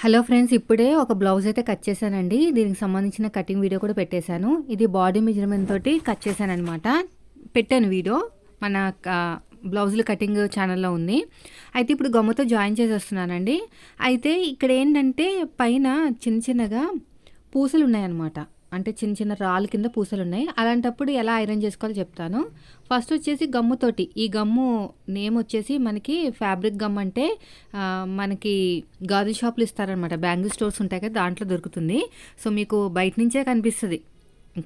Hello friends ఇప్పుడే ఒక blouse అయితే కట్ చేశానండి. దీనికి సంబంధించిన కటింగ్ వీడియో కూడా పెట్టేశాను. ఇది బాడీ మెజర్మెంట్ తోటి కట్ చేశానమాట అనమాట పెట్టాను వీడియో. మన బ్లౌజులు కటింగ్ ఛానల్లో ఉంది. అయితే ఇప్పుడు గమ్మతో జాయిన్ చేసేస్తున్నానండి అయితే ఇక్కడ ఏంటంటే పైన చిన్న చిన్నగా పూసలు ఉన్నాయన్నమాట అంటే చిన్న చిన్న రాళ్ళ కింద పూసలు ఉన్నాయి అలాంటప్పుడు ఎలా ఐరన్ చేసుకోవాలో చెప్తాను. ఫస్ట్ వచ్చేసి గమ్ముతోటి. ఈ గమ్ము నేమ్ వచ్చేసి మనకి ఫ్యాబ్రిక్ గమ్ అంటే మనకి గాజు షాపులు ఇస్తారనమాట బ్యాంగిల్ స్టోర్స్ ఉంటాయి కదా దాంట్లో దొరుకుతుంది. సో మీకు బయట నుంచే కనిపిస్తుంది.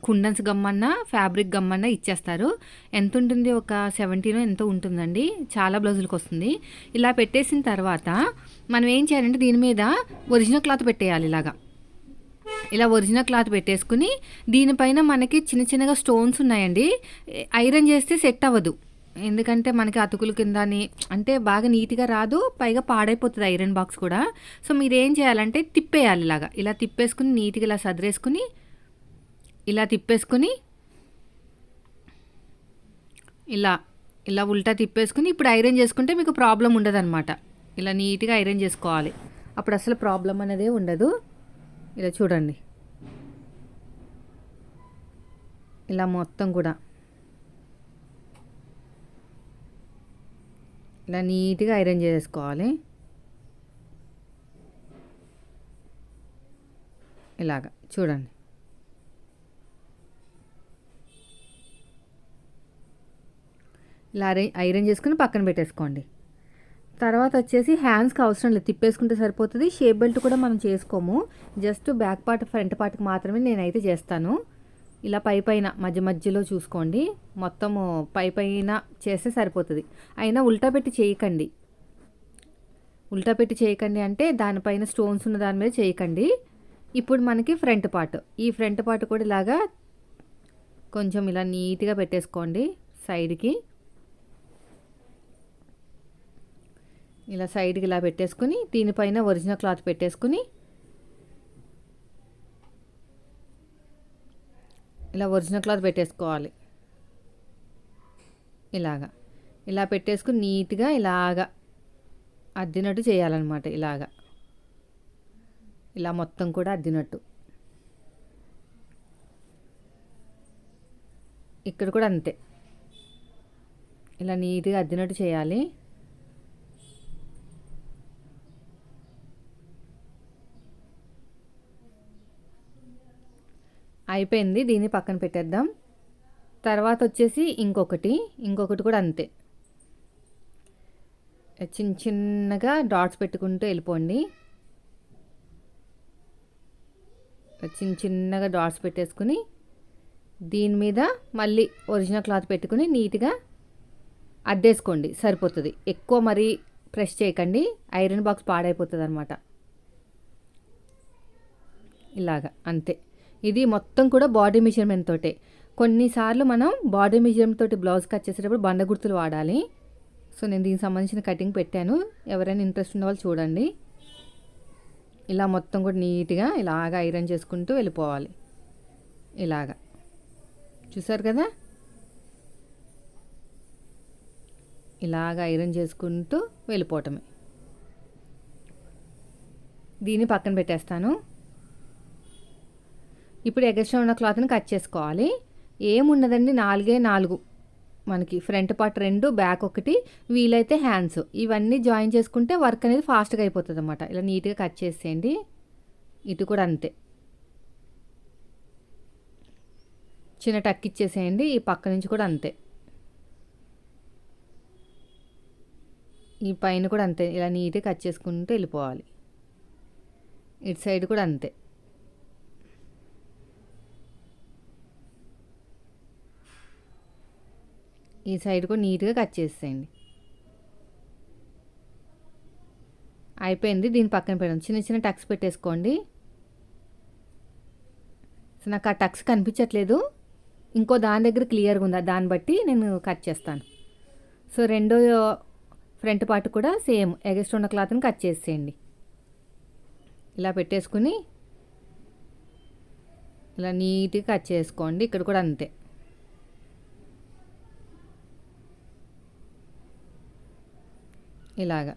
కుండన్స్ గమ్మన్నా ఫ్యాబ్రిక్ గమ్మన్నా ఇచ్చేస్తారు. ఎంత ఉంటుంది? ఒక సెవెంటీనో ఎంతో ఉంటుందండి. చాలా బ్లౌజులకు వస్తుంది. ఇలా పెట్టేసిన తర్వాత మనం ఏం చేయాలంటే దీని మీద ఒరిజినల్ క్లాత్ పెట్టేయాలి ఇలాగా. ఇలా ఒరిజినల్ క్లాత్ పెట్టేసుకుని దీనిపైన మనకి చిన్న చిన్నగా స్టోన్స్ ఉన్నాయండి. ఐరన్ చేస్తే సెట్ అవ్వదు. ఎందుకంటే మనకి అతుకులు కిందని అంటే బాగా నీట్గా రాదు పైగా పాడైపోతుంది ఐరన్ బాక్స్ కూడా. సో మీరు ఏం చేయాలంటే తిప్పేయాలి ఇలాగా. ఇలా తిప్పేసుకుని నీట్గా ఇలా సదిరేసుకుని ఇలా తిప్పేసుకుని ఇలా ఇలా ఉల్టా తిప్పేసుకుని ఇప్పుడు ఐరన్ చేసుకుంటే మీకు ప్రాబ్లం ఉండదన్నమాట. ఇలా నీట్గా ఐరన్ చేసుకోవాలి. అప్పుడు అసలు ప్రాబ్లం అనేదే ఉండదు. ఇలా చూడండి. ఇలా మొత్తం కూడా. ఇలా నీట్గా ఐరన్ చేసుకోవాలి. ఇలాగ చూడండి. ఇలా ఐరన్ ఐరన్ చేసుకుని పక్కన పెట్టేసుకోండి. తర్వాత వచ్చేసి హ్యాండ్స్కి అవసరం లేదు. తిప్పేసుకుంటే సరిపోతుంది. షేప్ బెల్ట్ కూడా మనం చేసుకోము. జస్ట్ బ్యాక్ పార్ట్ ఫ్రంట్ పార్ట్కి మాత్రమే నేనైతే చేస్తాను. ఇలా పై పైన మధ్య మధ్యలో చూసుకోండి. మొత్తము పై పైన చేస్తే సరిపోతుంది. అయినా ఉల్టా పెట్టి చేయకండి. ఉల్టా పెట్టి చేయకండి అంటే దానిపైన స్టోన్స్ ఉన్న దాని మీద చేయకండి. ఇప్పుడు మనకి ఫ్రంట్ పార్ట్. ఈ ఫ్రంట్ పార్ట్ కూడా ఇలాగా కొంచెం ఇలా నీట్గా పెట్టేసుకోండి సైడ్కి. ఇలా సైడ్కి ఇలా పెట్టేసుకుని దీనిపైన ఒరిజినల్ క్లాత్ పెట్టేసుకుని ఇలా ఒరిజినల్ క్లాత్ పెట్టేసుకోవాలి. ఇలాగా. ఇలా పెట్టేసుకుని నీట్గా ఇలాగా అద్దినట్టు చేయాలన్నమాట ఇలాగా. ఇలా మొత్తం కూడా అద్దినట్టు. ఇక్కడ కూడా అంతే. ఇలా నీట్గా అద్దినట్టు చేయాలి. అయిపోయింది దీన్ని పక్కన పెట్టేద్దాం. తర్వాత వచ్చేసి ఇంకొకటి ఇంకొకటి కూడా అంతే. చిన్న చిన్నగా డాట్స్ పెట్టుకుంటూ వెళ్ళిపోండి. చిన్న చిన్నగా డాట్స్ పెట్టేసుకుని దీని మీద మళ్ళీ ఒరిజినల్ క్లాత్ పెట్టుకుని నీట్గా అద్దేసుకోండి సరిపోతుంది. ఎక్కువ మరీ ప్రెస్ చేయకండి ఐరన్ బాక్స్ పాడైపోతుంది అనమాట ఇలాగా అంతే. ఇది మొత్తం కూడా బాడీ మెజర్మెంట్ తోటే. కొన్నిసార్లు మనం బాడీ మెజర్మెంట్ తోటి బ్లౌజ్ కట్ చేసేటప్పుడు బండ గుర్తులు వాడాలి. సో నేను దీనికి సంబంధించిన కటింగ్ పెట్టాను. ఎవరైనా ఇంట్రెస్ట్ ఉన్న వాళ్ళు చూడండి. ఇలా మొత్తం కూడా నీట్గా ఇలాగ ఐరన్ చేసుకుంటూ వెళ్ళిపోవాలి. ఇలాగా. చూసారు కదా? ఇలాగ ఐరన్ చేసుకుంటూ వెళ్ళిపోవటమే. దీన్ని పక్కన పెట్టేస్తాను. ఇప్పుడు ఎగస్ట్రా ఉన్న క్లాత్ని కట్ చేసుకోవాలి. ఏమున్నదండి? నాలుగే నాలుగు. మనకి ఫ్రంట్ పార్ట్ రెండు బ్యాక్ ఒకటి వీలైతే హ్యాండ్స్. ఇవన్నీ జాయిన్ చేసుకుంటే వర్క్ అనేది ఫాస్ట్గా అయిపోతుంది అనమాట ఇలా నీట్గా కట్ చేసేయండి. ఇటు కూడా అంతే. చిన్న టక్ ఇచ్చేసేయండి. ఈ పక్క నుంచి కూడా అంతే. ఈ పైన కూడా అంతే. ఇలా నీట్గా కట్ చేసుకుంటూ వెళ్ళిపోవాలి. ఇటు సైడ్ కూడా అంతే. ఈ సైడ్ కూడా నీట్గా కట్ చేసేయండి. అయిపోయింది. దీని పక్కన పెడదాం చిన్న చిన్న టక్స్ పెట్టేసుకోండి. సో నాకు ఆ టక్స్ కనిపించట్లేదు. ఇంకో దాని దగ్గర క్లియర్గా ఉందా. దాన్ని బట్టి నేను కట్ చేస్తాను. సో రెండో ఫ్రంట్ పార్ట్ కూడా సేమ్. ఎగస్ట్ ఉన్న క్లాత్ని కట్ చేసేయండి. ఇలా పెట్టేసుకుని ఇలా నీట్గా కట్ చేసుకోండి. ఇక్కడ కూడా అంతే. ఇలాగా.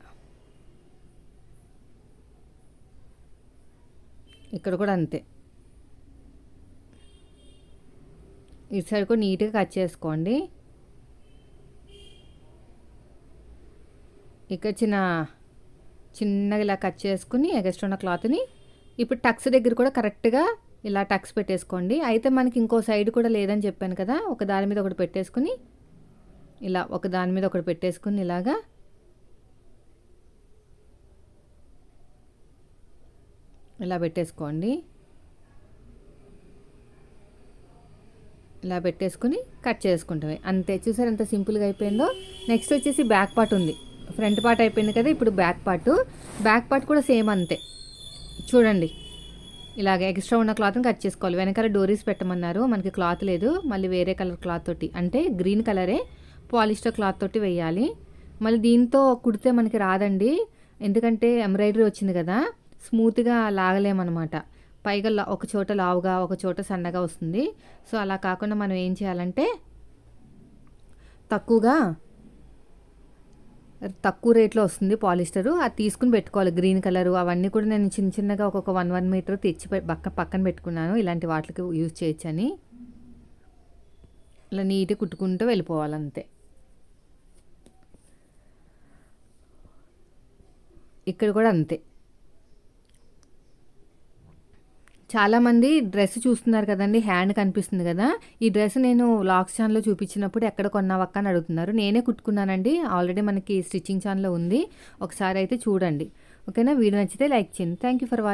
ఇక్కడ కూడా అంతే. ఇటు సైడ్ కూడా నీట్గా కట్ చేసుకోండి. ఇక్కడ చిన్న చిన్నగా ఇలా కట్ చేసుకుని ఎగస్ట్రా ఉన్న క్లాత్ని ఇప్పుడు టక్స్ దగ్గర కూడా కరెక్ట్గా ఇలా టక్స్ పెట్టేసుకోండి. అయితే మనకి ఇంకో సైడ్ కూడా లేదని చెప్పాను కదా ఒక దాని మీద ఒకటి పెట్టేసుకుని ఇలా ఒక దాని మీద ఒకటి పెట్టేసుకుని ఇలాగా ఇలా పెట్టేసుకోండి. ఇలా పెట్టేసుకుని కట్ చేసుకుంటామే. అంతే చూసారు ఎంత సింపుల్గా అయిపోయిందో? నెక్స్ట్ వచ్చేసి బ్యాక్ పార్ట్ ఉంది. ఫ్రంట్ పార్ట్ అయిపోయింది కదా ఇప్పుడు బ్యాక్ పార్ట్. బ్యాక్ పార్ట్ కూడా సేమ్ అంతే. చూడండి. ఇలాగ ఎక్స్ట్రా ఉన్న క్లాత్ని కట్ చేసుకోవాలి. వెనకాల డోరీస్ పెట్టమన్నారు. మనకి క్లాత్ లేదు. మళ్ళీ వేరే కలర్ క్లాత్ తోటి. అంటే గ్రీన్ కలరే పాలిస్టర్ క్లాత్ తోటి వేయాలి. మళ్ళీ దీంతో కుడితే మనకి రాదండి. ఎందుకంటే ఎంబ్రాయిడరీ వచ్చింది కదా. స్మూత్గా లాగలేమన్నమాట పైగా లా- ఒక చోట లావుగా ఒక చోట సన్నగా వస్తుంది. సో అలా కాకుండా మనం ఏం చేయాలంటే తక్కువగా తక్కువ రేట్లో వస్తుంది పాలిస్టరు. అది తీసుకుని పెట్టుకోవాలి. Green colour. అవన్నీ కూడా నేను చిన్న చిన్నగా ఒక్కొక్క వన్ వన్ మీటర్ తెచ్చి పక్క పక్కన పెట్టుకున్నాను. ఇలాంటి వాటికి యూజ్ చేయొచ్చని. ఇలా నీట్గా కుట్టుకుంటూ వెళ్ళిపోవాలి అంతే ఇక్కడ కూడా అంతే. చాలామంది డ్రెస్ చూస్తున్నారు కదండి హ్యాండ్ కనిపిస్తుంది కదా. ఈ డ్రెస్ నేను లాక్స్ ఛాన్లో చూపించినప్పుడు ఎక్కడ కొన్నావక్క అని అడుగుతున్నారు. నేనే కుట్టుకున్నానండి ఆల్రెడీ మనకి స్టిచ్చింగ్ ఛానల్లో ఉంది. ఒకసారి అయితే చూడండి. ఓకేనా? వీడియో నచ్చితే లైక్ చేయండి. Thank you for watching